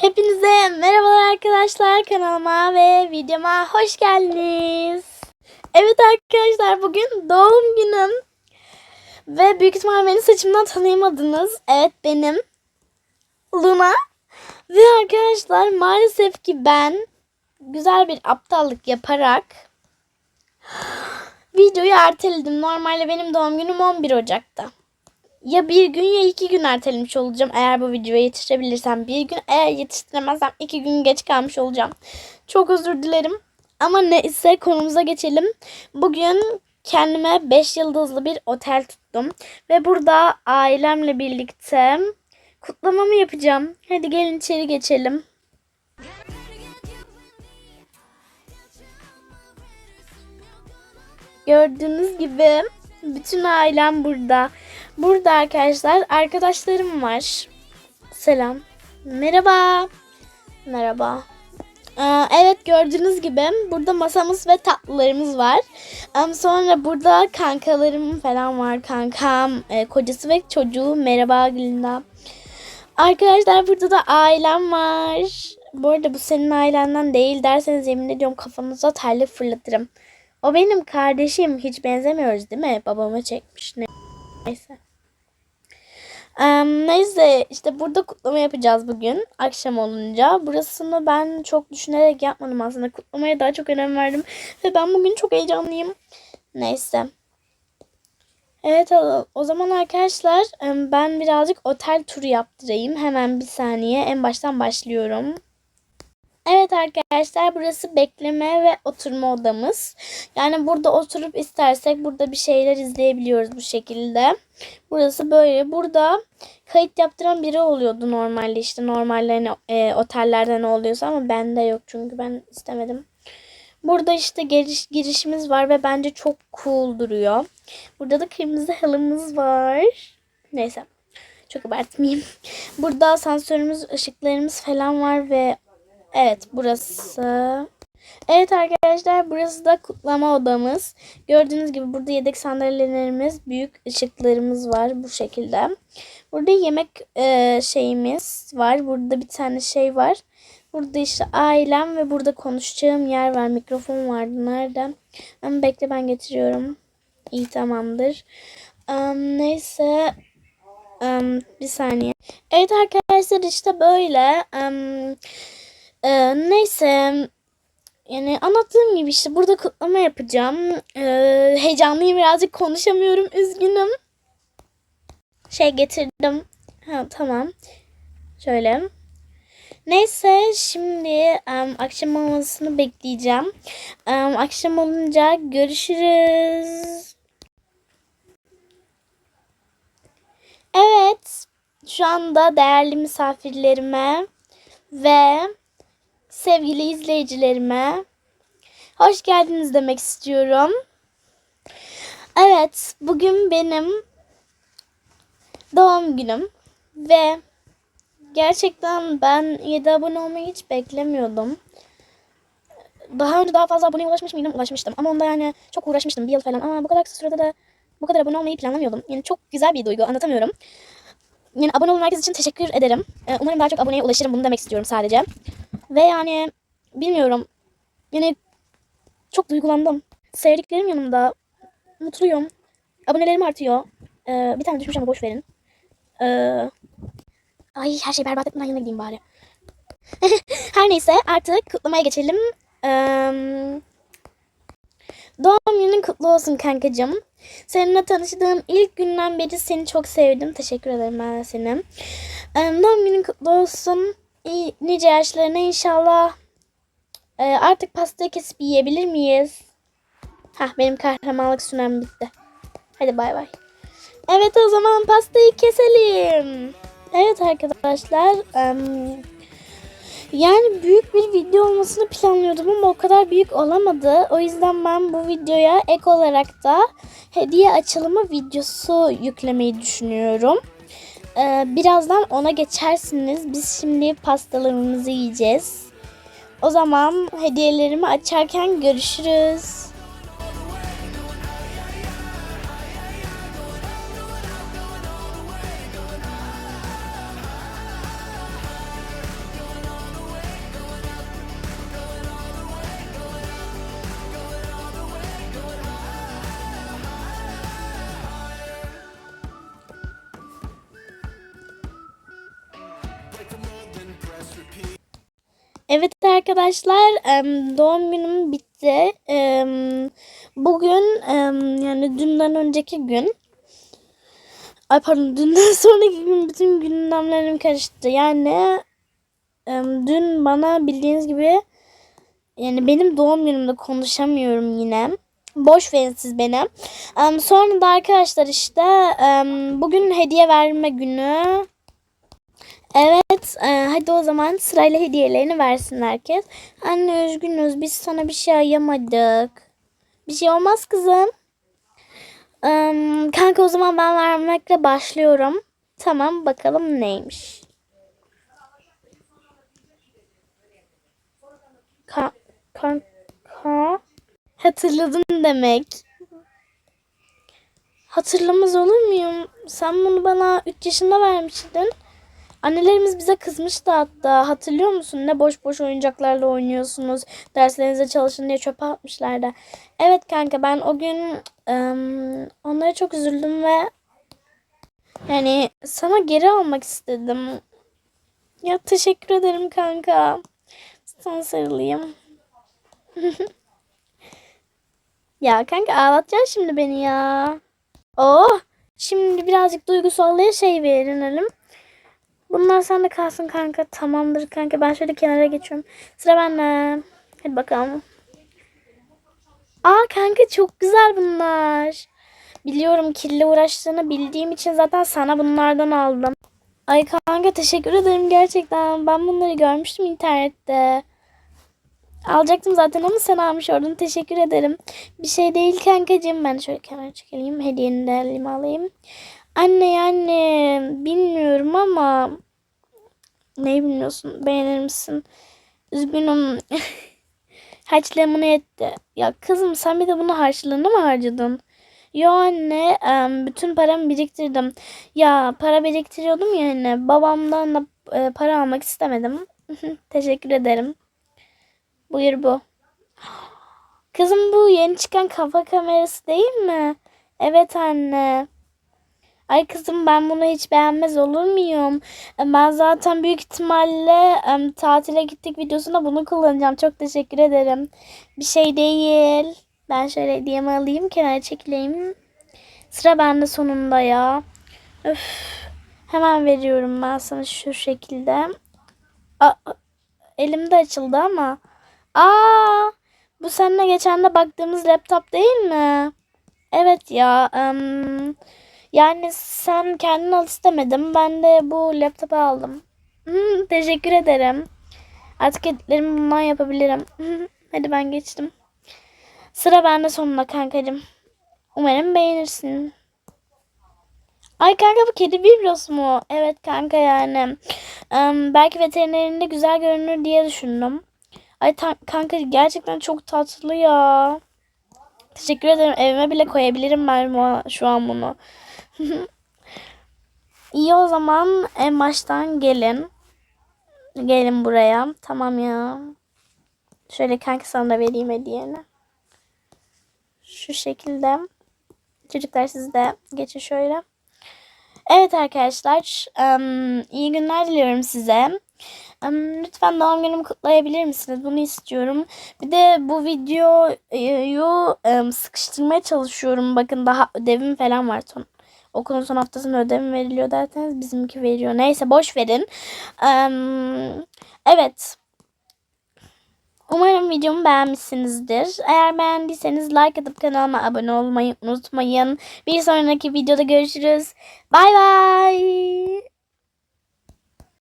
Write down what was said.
Hepinize merhabalar arkadaşlar kanalıma ve videoma hoş geldiniz. Evet arkadaşlar bugün doğum günüm ve büyük ihtimal beni saçımdan tanıyamadınız. Evet benim Luna ve arkadaşlar maalesef ki ben güzel bir aptallık yaparak videoyu erteledim. Normalde benim doğum günüm 11 Ocak'ta ya bir gün ya iki gün ertelemiş olacağım. Eğer bu videoya yetiştirebilirsem bir gün. Eğer yetiştiremezsem iki gün geç kalmış olacağım. Çok özür dilerim. Ama neyse konumuza geçelim. Bugün kendime 5 yıldızlı bir otel tuttum. Ve burada ailemle birlikte kutlamamı yapacağım. Hadi gelin içeri geçelim. Gördüğünüz gibi bütün ailem burada. Burada arkadaşlar arkadaşlarım var. Selam. Merhaba. Merhaba. Ee, evet gördüğünüz gibi burada masamız ve tatlılarımız var. Sonra burada kankalarım falan var. Kankam, e, kocası ve çocuğu. Merhaba Gülna. Arkadaşlar burada da ailem var. Bu arada bu senin ailenden değil derseniz yemin ediyorum kafanıza terlik fırlatırım. O benim kardeşim. Hiç benzemiyoruz değil mi? Babama çekmiş. Ne- Neyse. Neyse işte burada kutlama yapacağız bugün akşam olunca. Burasını ben çok düşünerek yapmadım aslında. Kutlamaya daha çok önem verdim. Ve ben bugün çok heyecanlıyım. Neyse. Evet o- zaman arkadaşlar ben birazcık otel turu yaptırayım. Hemen bir saniye en baştan başlıyorum. Evet arkadaşlar burası bekleme ve oturma odamız. Yani burada oturup istersek burada bir şeyler izleyebiliyoruz bu şekilde. Burası böyle. Burada kayıt yaptıran biri oluyordu normalde işte normalde hani, e, otellerde ne oluyorsa ama bende yok çünkü ben istemedim. Burada işte giriş, girişimiz var ve bence çok cool duruyor. Burada da kırmızı halımız var. Neyse. Çok abartmayayım. Burada asansörümüz, ışıklarımız falan var ve Evet burası. Evet arkadaşlar burası da kutlama odamız. Gördüğünüz gibi burada yedek sandalyelerimiz, büyük ışıklarımız var bu şekilde. Burada yemek e, şeyimiz var. Burada bir tane şey var. Burada işte ailem ve burada konuşacağım yer var. Mikrofon vardı. Nerede? Ama bekle ben getiriyorum. İyi tamamdır. Am, neyse. Am, bir saniye. Evet arkadaşlar işte böyle. Am, ee, neyse yani anlattığım gibi işte burada kutlama yapacağım. Ee, heyecanlıyım birazcık konuşamıyorum üzgünüm. Şey getirdim. Ha, tamam. Şöyle. Neyse şimdi em, akşam olmasını bekleyeceğim. Em, akşam olunca görüşürüz. Evet. Şu anda değerli misafirlerime ve sevgili izleyicilerime hoş geldiniz demek istiyorum. Evet, bugün benim doğum günüm ve gerçekten ben 7 abone olmayı hiç beklemiyordum. Daha önce daha fazla aboneye ulaşmış mıydım? Ulaşmıştım. Ama onda yani çok uğraşmıştım bir yıl falan. Ama bu kadar kısa sürede de bu kadar abone olmayı planlamıyordum. Yani çok güzel bir duygu anlatamıyorum. Yani abone olan herkes için teşekkür ederim. Ee, Umarım daha çok aboneye ulaşırım bunu demek istiyorum sadece. Ve yani bilmiyorum. Yani çok duygulandım. Sevdiklerim yanımda. Mutluyum. Abonelerim artıyor. Ee, bir tane düşmüş ama boş verin. Ee, ay her şey berbat etmeden yanına gideyim bari. her neyse artık kutlamaya geçelim. Ee, doğum günün kutlu olsun kankacığım. Seninle tanıştığım ilk günden beri seni çok sevdim. Teşekkür ederim ben. Ee, doğum günün kutlu olsun. Nice yaşlarına inşallah. Ee, artık pastayı kesip yiyebilir miyiz? Hah benim kahramanlık sürem bitti. Hadi bay bay. Evet o zaman pastayı keselim. Evet arkadaşlar. em, yani büyük bir video olmasını planlıyordum ama o kadar büyük olamadı. O yüzden ben bu videoya ek olarak da hediye açılımı videosu yüklemeyi düşünüyorum. Ee, birazdan ona geçersiniz. Biz şimdi pastalarımızı yiyeceğiz. O zaman hediyelerimi açarken görüşürüz. Arkadaşlar doğum günüm bitti. Bugün yani dünden önceki gün Ay pardon dünden sonraki gün bütün gündemlerim karıştı. Yani dün bana bildiğiniz gibi yani benim doğum günümde konuşamıyorum yine. Boş verin siz beni. Sonra da arkadaşlar işte bugün hediye verme günü. Evet, e, hadi o zaman sırayla hediyelerini versin herkes. Anne üzgünüz, biz sana bir şey ayamadık. Bir şey olmaz kızım. Em, kanka o zaman ben vermekle başlıyorum. Tamam, bakalım neymiş. Ka kanka. Hatırladın demek. Hatırlamaz olur muyum? Sen bunu bana 3 yaşında vermiştin. Annelerimiz bize kızmıştı hatta. Hatırlıyor musun? Ne boş boş oyuncaklarla oynuyorsunuz. Derslerinize çalışın diye çöpe atmışlardı. Evet kanka ben o gün ım, onlara çok üzüldüm ve yani sana geri almak istedim. Ya teşekkür ederim kanka. Sana sarılayım. ya kanka ağlatacaksın şimdi beni ya. Oh! Şimdi birazcık duygusallığa şey verelim. Bunlar sende kalsın kanka. Tamamdır kanka. Ben şöyle kenara geçiyorum. Sıra bende. Hadi bakalım. Aa kanka çok güzel bunlar. Biliyorum kirli uğraştığını bildiğim için zaten sana bunlardan aldım. Ay kanka teşekkür ederim gerçekten. Ben bunları görmüştüm internette. Alacaktım zaten ama sen almış oldun. Teşekkür ederim. Bir şey değil kankacığım. Ben şöyle kenara çekeleyim. Hediyeni de alayım. Anne anne bilmiyorum ama ne bilmiyorsun beğenir misin? Üzgünüm. Harçlığımını yetti. Ya kızım sen bir de bunu harçlığını mı harcadın? Yo anne bütün paramı biriktirdim. Ya para biriktiriyordum ya anne. Babamdan da e, para almak istemedim. Teşekkür ederim. Buyur bu. Kızım bu yeni çıkan kafa kamerası değil mi? Evet anne. Ay kızım ben bunu hiç beğenmez olur muyum? E, Ben zaten büyük ihtimalle tatile gittik videosunda bunu kullanacağım. Çok teşekkür ederim. Bir şey değil. Ben şöyle hediyemi alayım kenara çekileyim. Sıra bende sonunda ya. Öf. Hemen veriyorum ben sana şu şekilde. Aa, elimde açıldı ama. Aa, bu seninle geçen de baktığımız laptop değil mi? Evet ya. em, yani sen kendin al istemedim. Ben de bu laptopu aldım. Teşekkür ederim. Artık editlerimi bundan yapabilirim. Hadi ben geçtim. Sıra bende sonunda kankacığım. Umarım beğenirsin. Ay kanka bu kedi biblosu mu? Evet kanka yani. Em, belki veterinerinde güzel görünür diye düşündüm. Ay kanka gerçekten çok tatlı ya. Teşekkür ederim. Evime bile koyabilirim ben şu an bunu. İyi o zaman en baştan gelin. Gelin buraya. Tamam ya. Şöyle kanka sana da vereyim hediyeni. Şu şekilde. Çocuklar siz de geçin şöyle. Evet arkadaşlar. iyi günler diliyorum size. Lütfen doğum günümü kutlayabilir misiniz? Bunu istiyorum. Bir de bu videoyu sıkıştırmaya çalışıyorum. Bakın daha ödevim falan var. Son, okulun son haftasında ödevim veriliyor derseniz bizimki veriyor. Neyse boş verin. Evet. Umarım videomu beğenmişsinizdir. Eğer beğendiyseniz like atıp kanalıma abone olmayı unutmayın. Bir sonraki videoda görüşürüz. Bay bay.